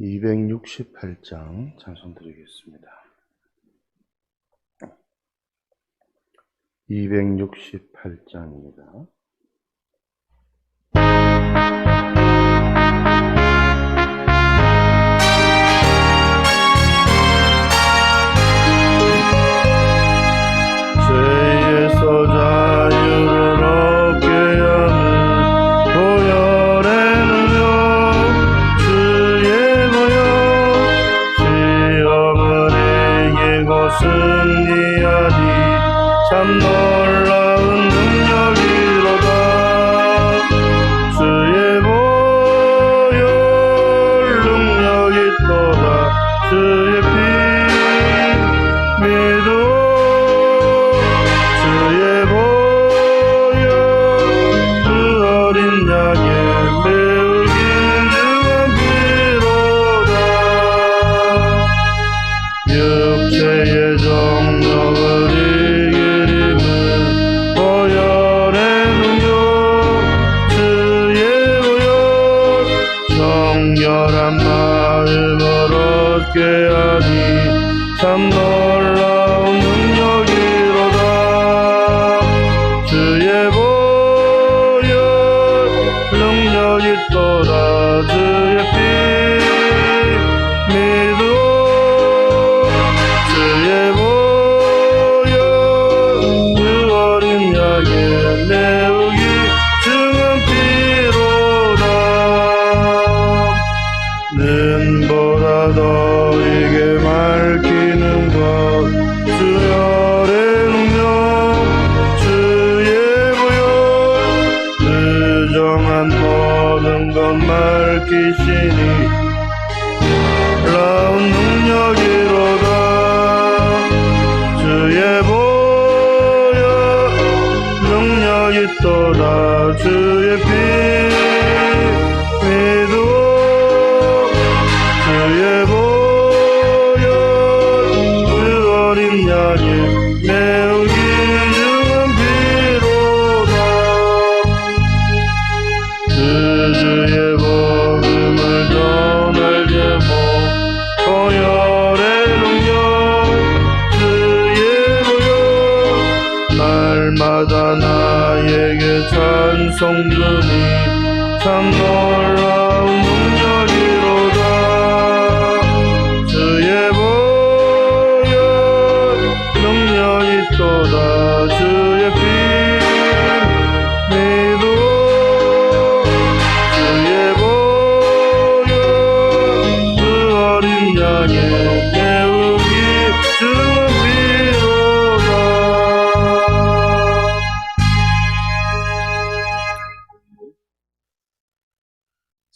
268장 찬송 드리겠습니다. 268장입니다. 승리하니 참 놀라운 정결한 마음을 얻게 하니 참놀 밝히시니 놀라운 능력이로다. 주의 보혈 능력이 또다. 주의 피 찬송 주니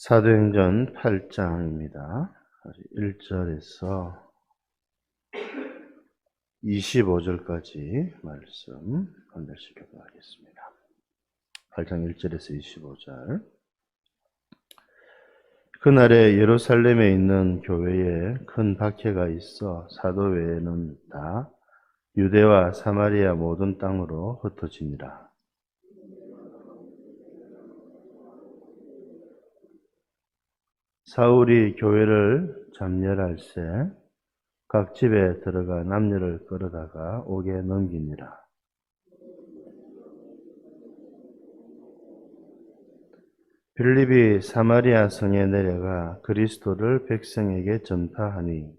사도행전 8장입니다. 1절에서 25절까지 말씀 건달시켜보도록 하겠습니다. 8장 1절에서 25절. 그날에 예루살렘에 있는 교회에 큰 박해가 있어 사도 외에는 다 유대와 사마리아 모든 땅으로 흩어지니라. 사울이 교회를 잠멸할새 각 집에 들어가 남녀를 끌어다가 옥에 넘기니라. 빌립이 사마리아 성에 내려가 그리스도를 백성에게 전파하니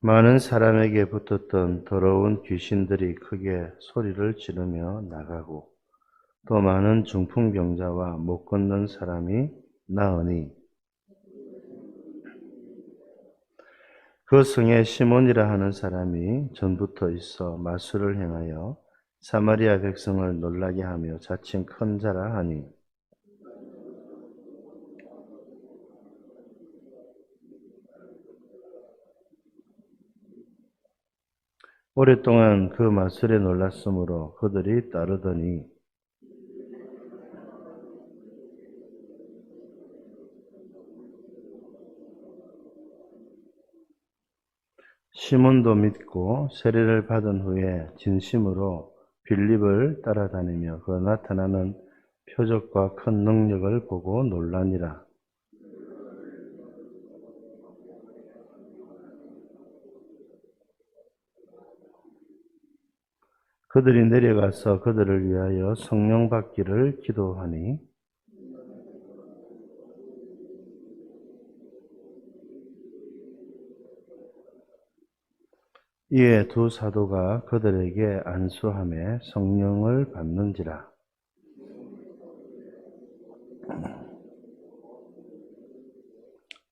많은 사람에게 붙었던 더러운 귀신들이 크게 소리를 지르며 나가고 또 많은 중풍병자와 못 걷는 사람이 나으니 그 성에 시몬이라 하는 사람이 전부터 있어 마술을 행하여 사마리아 백성을 놀라게 하며 자칭 큰 자라 하니 오랫동안 그 마술에 놀랐으므로 그들이 따르더니 시몬도 믿고 세례를 받은 후에 진심으로 빌립을 따라다니며 그 나타나는 표적과 큰 능력을 보고 놀라니라. 그들이 내려가서 그들을 위하여 성령 받기를 기도하니 이에 두 사도가 그들에게 안수함에 성령을 받는지라.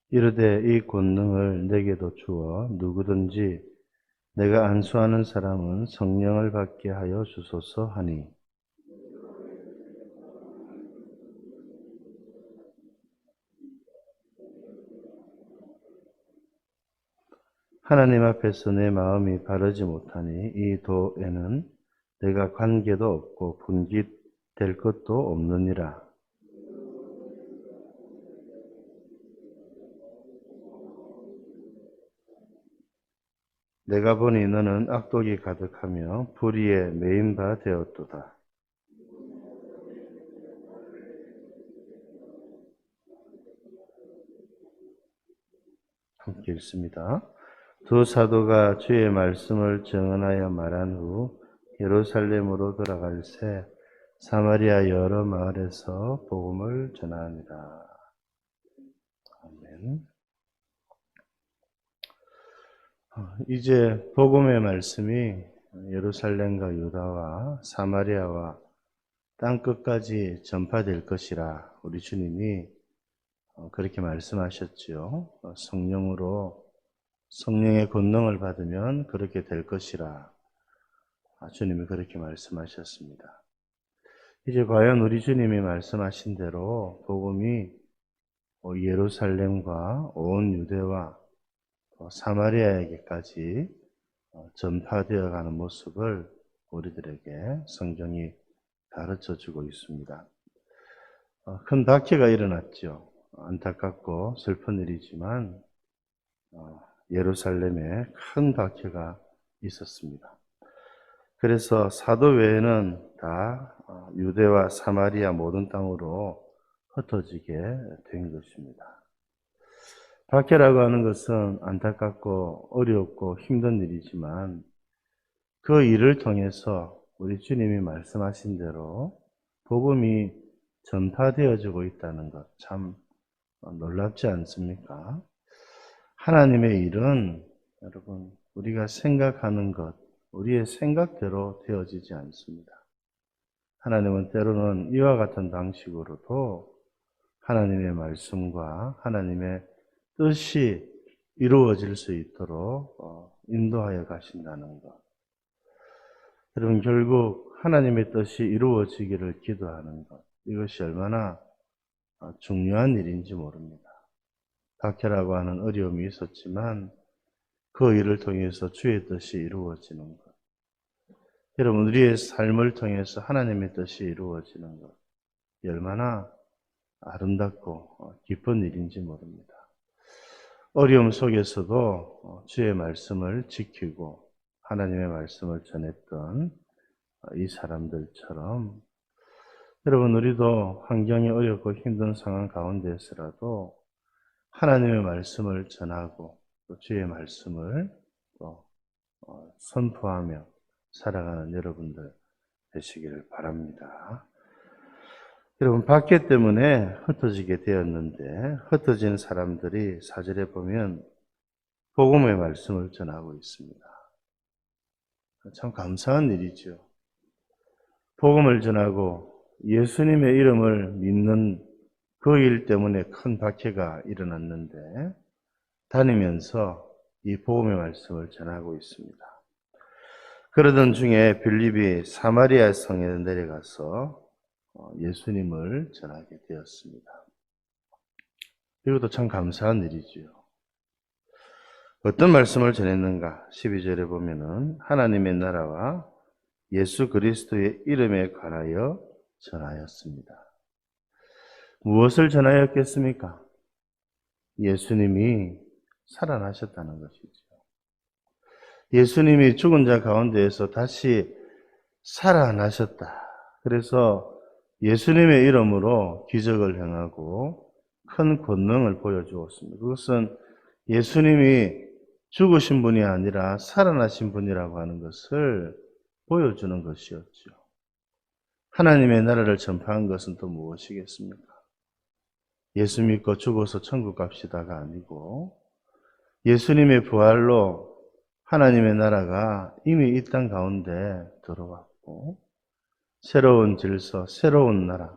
이르되 이 권능을 내게도 주어 누구든지 내가 안수하는 사람은 성령을 받게 하여 주소서 하니 하나님 앞에서 내 마음이 바르지 못하니 이 도에는 내가 관계도 없고 분깃될 것도 없느니라. 내가 보니 너는 악독이 가득하며 불의에 메인 바 되었도다. 함께 읽습니다. 두 사도가 주의 말씀을 증언하여 말한 후 예루살렘으로 돌아갈 새 사마리아 여러 마을에서 복음을 전하니라. 아멘. 어, 이제 복음의 말씀이 예루살렘과 유다와 사마리아와 땅 끝까지 전파될 것이라 우리 주님이 어, 그렇게 말씀하셨지요. 어, 성령으로 성령의 권능을 받으면 그렇게 될 것이라 아, 주님이 그렇게 말씀하셨습니다. 이제 과연 우리 주님이 말씀하신 대로 복음이 예루살렘과 온 유대와 사마리아에게까지 어, 전파되어 가는 모습을 우리들에게 성경이 가르쳐 주고 있습니다. 어, 큰 박해가 일어났죠. 안타깝고 슬픈 일이지만 어, 예루살렘에 큰 박해가 있었습니다. 그래서 사도 외에는 다 유대와 사마리아 모든 땅으로 흩어지게 된 것입니다. 박해라고 하는 것은 안타깝고 어렵고 힘든 일이지만 그 일을 통해서 우리 주님이 말씀하신 대로 복음이 전파되어지고 있다는 것 참 놀랍지 않습니까? 하나님의 일은 여러분 우리가 생각하는 것, 우리의 생각대로 되어지지 않습니다. 하나님은 때로는 이와 같은 방식으로도 하나님의 말씀과 하나님의 뜻이 이루어질 수 있도록 어, 인도하여 가신다는 것. 여러분, 결국 하나님의 뜻이 이루어지기를 기도하는 것. 이것이 얼마나 어, 중요한 일인지 모릅니다. 박해라고 하는 어려움이 있었지만 그 일을 통해서 주의 뜻이 이루어지는 것. 여러분, 우리의 삶을 통해서 하나님의 뜻이 이루어지는 것. 얼마나 아름답고 어, 기쁜 일인지 모릅니다. 어려움 속에서도 주의 말씀을 지키고 하나님의 말씀을 전했던 이 사람들처럼 여러분 우리도 환경이 어렵고 힘든 상황 가운데서라도 하나님의 말씀을 전하고 또 주의 말씀을 또 어, 선포하며 살아가는 여러분들 되시기를 바랍니다. 여러분, 박해 때문에 흩어지게 되었는데, 흩어진 사람들이 사절에 보면 복음의 말씀을 전하고 있습니다. 참 감사한 일이죠. 복음을 전하고 예수님의 이름을 믿는 그 일 때문에 큰 박해가 일어났는데, 다니면서 이 복음의 말씀을 전하고 있습니다. 그러던 중에 빌립이 사마리아 성에 내려가서 어, 예수님을 전하게 되었습니다. 이것도 참 감사한 일이지요. 어떤 말씀을 전했는가? 12절에 보면은 하나님의 나라와 예수 그리스도의 이름에 관하여 전하였습니다. 무엇을 전하였겠습니까? 예수님이 살아나셨다는 것이죠. 예수님이 죽은 자 가운데에서 다시 살아나셨다. 그래서 예수님의 이름으로 기적을 행하고 큰 권능을 보여주었습니다. 그것은 예수님이 죽으신 분이 아니라 살아나신 분이라고 하는 것을 보여주는 것이었죠. 하나님의 나라를 전파한 것은 또 무엇이겠습니까? 예수 믿고 죽어서 천국 갑시다가 아니고 예수님의 부활로 하나님의 나라가 이미 이 땅 가운데 들어왔고 새로운 질서, 새로운 나라,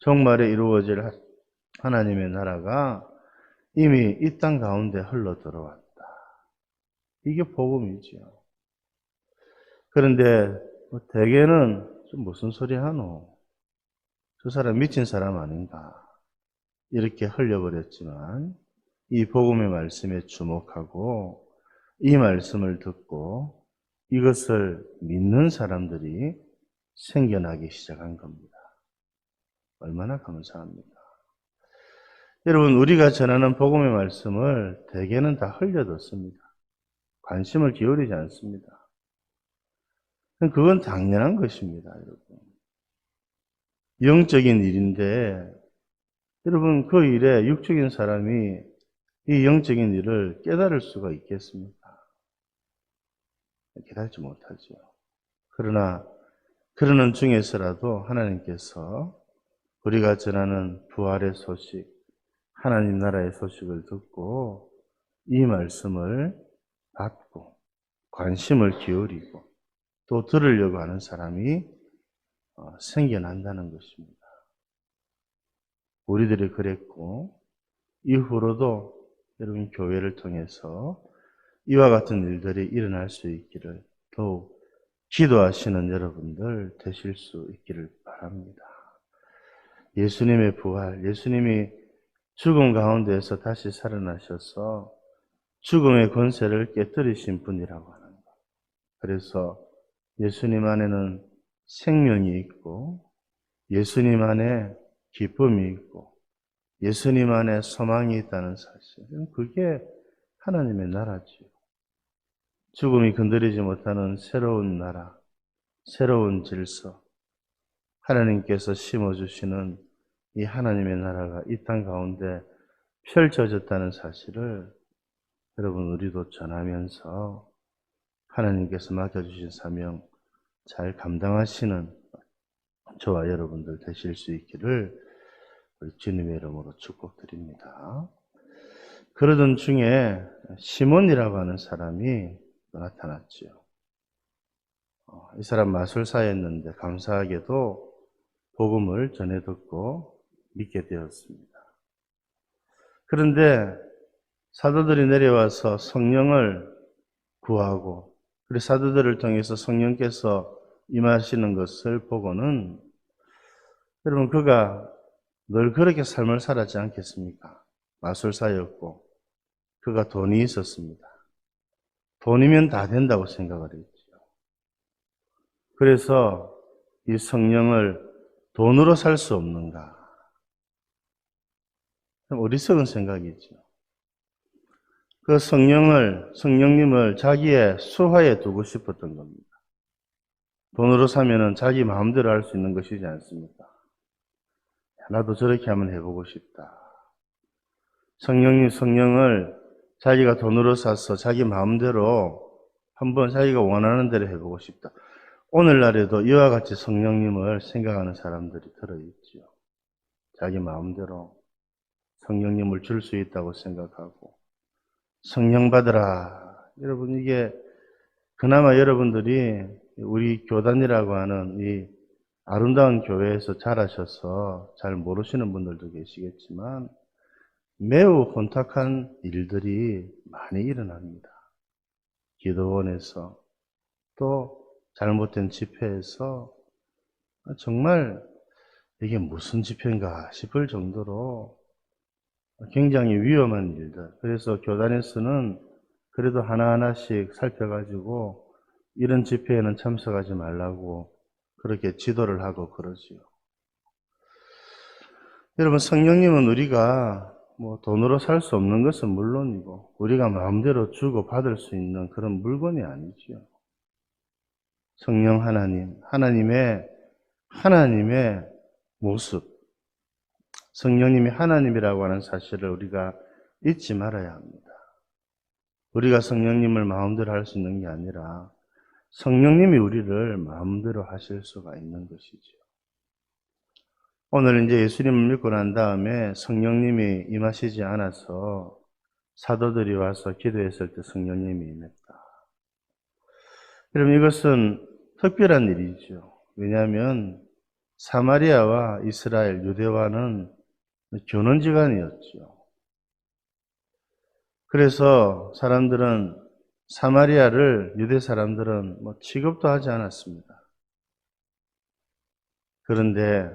정말에 이루어질 하- 하나님의 나라가 이미 이 땅 가운데 흘러 들어왔다. 이게 복음이지요. 그런데 뭐 대개는 좀 무슨 소리 하노? 저 사람 미친 사람 아닌가? 이렇게 흘려버렸지만 이 복음의 말씀에 주목하고 이 말씀을 듣고 이것을 믿는 사람들이 생겨나기 시작한 겁니다. 얼마나 감사합니까? 여러분, 우리가 전하는 복음의 말씀을 대개는 다 흘려듣습니다. 관심을 기울이지 않습니다. 그건 당연한 것입니다, 여러분. 영적인 일인데, 여러분, 그 일에 육적인 사람이 이 영적인 일을 깨달을 수가 있겠습니까? 깨달지 못하죠. 그러나, 그러는 중에서라도 하나님께서 우리가 전하는 부활의 소식, 하나님 나라의 소식을 듣고 이 말씀을 받고 관심을 기울이고 또 들으려고 하는 사람이 어, 생겨난다는 것입니다. 우리들이 그랬고 이후로도 여러분 교회를 통해서 이와 같은 일들이 일어날 수 있기를 더욱 기도하시는 여러분들 되실 수 있기를 바랍니다. 예수님의 부활, 예수님이 죽음 가운데에서 다시 살아나셔서 죽음의 권세를 깨뜨리신 분이라고 하는 것. 그래서 예수님 안에는 생명이 있고, 예수님 안에 기쁨이 있고, 예수님 안에 소망이 있다는 사실. 그게 하나님의 나라지요. 죽음이 건드리지 못하는 새로운 나라, 새로운 질서, 하나님께서 심어주시는 이 하나님의 나라가 이 땅 가운데 펼쳐졌다는 사실을 여러분 우리도 전하면서 하나님께서 맡겨주신 사명 잘 감당하시는 저와 여러분들 되실 수 있기를 우리 주님의 이름으로 축복드립니다. 그러던 중에 시몬이라고 하는 사람이 나타났지요. 어, 이 사람 마술사였는데 감사하게도 복음을 전해 듣고 믿게 되었습니다. 그런데 사도들이 내려와서 성령을 구하고 그리고 사도들을 통해서 성령께서 임하시는 것을 보고는 여러분 그가 늘 그렇게 삶을 살았지 않겠습니까? 마술사였고 그가 돈이 있었습니다. 돈이면 다 된다고 생각을 했죠. 그래서 이 성령을 돈으로 살 수 없는가? 참 어리석은 생각이죠. 그 성령을, 성령님을 자기의 수하에 두고 싶었던 겁니다. 돈으로 사면은 자기 마음대로 할 수 있는 것이지 않습니까? 나도 저렇게 한번 해보고 싶다. 성령님, 성령을 자기가 돈으로 사서 자기 마음대로 한번 자기가 원하는 대로 해보고 싶다. 오늘날에도 이와 같이 성령님을 생각하는 사람들이 들어있죠. 자기 마음대로 성령님을 줄 수 있다고 생각하고 성령 받으라. 여러분 이게 그나마 여러분들이 우리 교단이라고 하는 이 아름다운 교회에서 자라셔서 잘 모르시는 분들도 계시겠지만 매우 혼탁한 일들이 많이 일어납니다. 기도원에서 또 잘못된 집회에서 정말 이게 무슨 집회인가 싶을 정도로 굉장히 위험한 일들. 그래서 교단에서는 그래도 하나하나씩 살펴가지고 이런 집회에는 참석하지 말라고 그렇게 지도를 하고 그러지요. 여러분, 성령님은 우리가 뭐 돈으로 살 수 없는 것은 물론이고 우리가 마음대로 주고 받을 수 있는 그런 물건이 아니지요. 성령 하나님, 하나님의, 하나님의 모습, 성령님이 하나님이라고 하는 사실을 우리가 잊지 말아야 합니다. 우리가 성령님을 마음대로 할 수 있는 게 아니라 성령님이 우리를 마음대로 하실 수가 있는 것이죠. 오늘 이제 예수님을 믿고 난 다음에 성령님이 임하시지 않아서 사도들이 와서 기도했을 때 성령님이 임했다. 여러분 이것은 특별한 일이죠. 왜냐하면 사마리아와 이스라엘, 유대와는 교론지간이었죠. 그래서 사람들은 사마리아를 유대 사람들은 뭐 취급도 하지 않았습니다. 그런데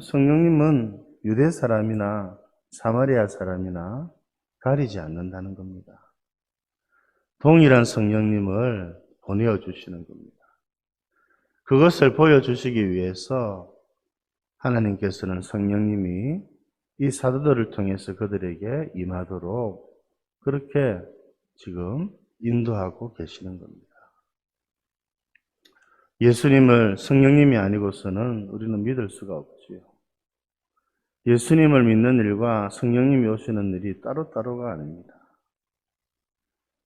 성령님은 유대 사람이나 사마리아 사람이나 가리지 않는다는 겁니다. 동일한 성령님을 보내어 주시는 겁니다. 그것을 보여주시기 위해서 하나님께서는 성령님이 이 사도들을 통해서 그들에게 임하도록 그렇게 지금 인도하고 계시는 겁니다. 예수님을 성령님이 아니고서는 우리는 믿을 수가 없지요. 예수님을 믿는 일과 성령님이 오시는 일이 따로따로가 아닙니다.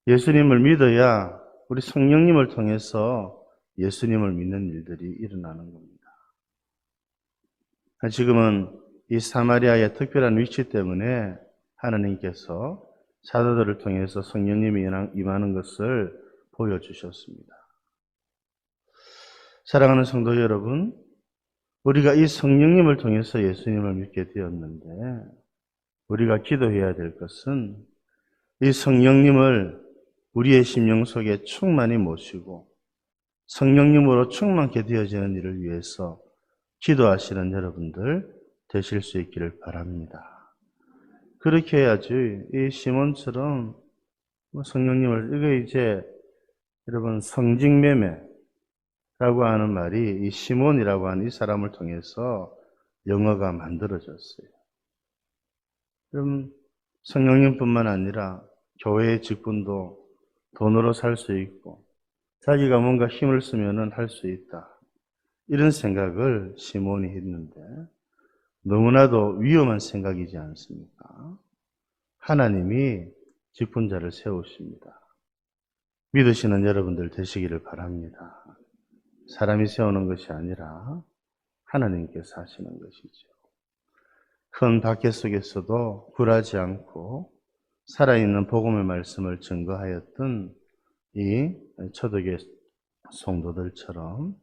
예수님을 믿어야 우리 성령님을 통해서 예수님을 믿는 일들이 일어나는 겁니다. 지금은 이 사마리아의 특별한 위치 때문에 하나님께서 사도들을 통해서 성령님이 임하는 것을 보여주셨습니다. 사랑하는 성도 여러분, 우리가 이 성령님을 통해서 예수님을 믿게 되었는데, 우리가 기도해야 될 것은 이 성령님을 우리의 심령 속에 충만히 모시고 성령님으로 충만케 되어지는 일을 위해서 기도하시는 여러분들 되실 수 있기를 바랍니다. 그렇게 해야지 이 시몬처럼 뭐 성령님을 이게 이제 여러분 성직매매 라고 하는 말이 이 시몬이라고 하는 이 사람을 통해서 영어가 만들어졌어요. 그럼 성령님뿐만 아니라 교회의 직분도 돈으로 살 수 있고 자기가 뭔가 힘을 쓰면은 할 수 있다. 이런 생각을 시몬이 했는데 너무나도 위험한 생각이지 않습니까? 하나님이 직분자를 세우십니다. 믿으시는 여러분들 되시기를 바랍니다. 사람이 세우는 것이 아니라 하나님께서 하시는 것이죠. 큰 박해 속에서도 굴하지 않고 살아있는 복음의 말씀을 증거하였던 이 초대교회 성도들처럼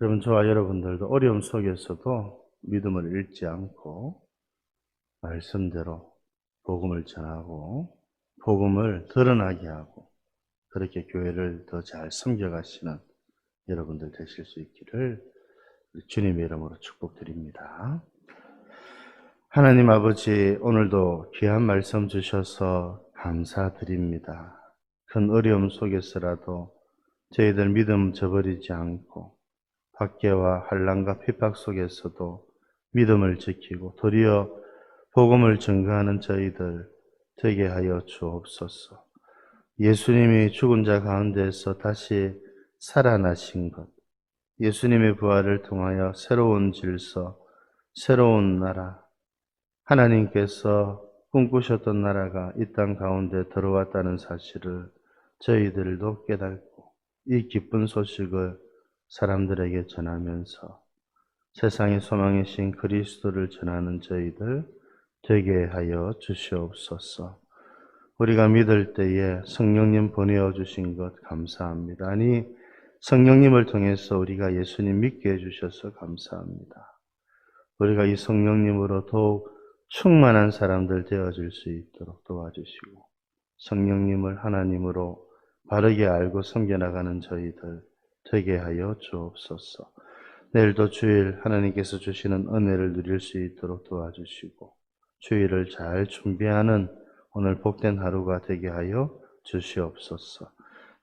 여러분 저와 여러분들도 어려움 속에서도 믿음을 잃지 않고 말씀대로 복음을 전하고 복음을 드러나게 하고 그렇게 교회를 더 잘 섬겨가시는 여러분들 되실 수 있기를 주님의 이름으로 축복드립니다. 하나님 아버지 오늘도 귀한 말씀 주셔서 감사드립니다. 큰 어려움 속에서라도 저희들 믿음 저버리지 않고 박해와 환란과 핍박 속에서도 믿음을 지키고 도리어 복음을 증거하는 저희들 되게 하여 주옵소서. 예수님이 죽은 자 가운데서 다시 살아나신 것, 예수님의 부활을 통하여 새로운 질서, 새로운 나라, 하나님께서 꿈꾸셨던 나라가 이 땅 가운데 들어왔다는 사실을 저희들도 깨닫고 이 기쁜 소식을 사람들에게 전하면서 세상의 소망이신 그리스도를 전하는 저희들 되게 하여 주시옵소서. 우리가 믿을 때에 성령님 보내어 주신 것 감사합니다. 아니, 성령님을 통해서 우리가 예수님 믿게 해주셔서 감사합니다. 우리가 이 성령님으로 더욱 충만한 사람들 되어질 수 있도록 도와주시고, 성령님을 하나님으로 바르게 알고 섬겨나가는 저희들 되게 하여 주옵소서. 내일도 주일 하나님께서 주시는 은혜를 누릴 수 있도록 도와주시고 주일을 잘 준비하는 오늘 복된 하루가 되게 하여 주시옵소서.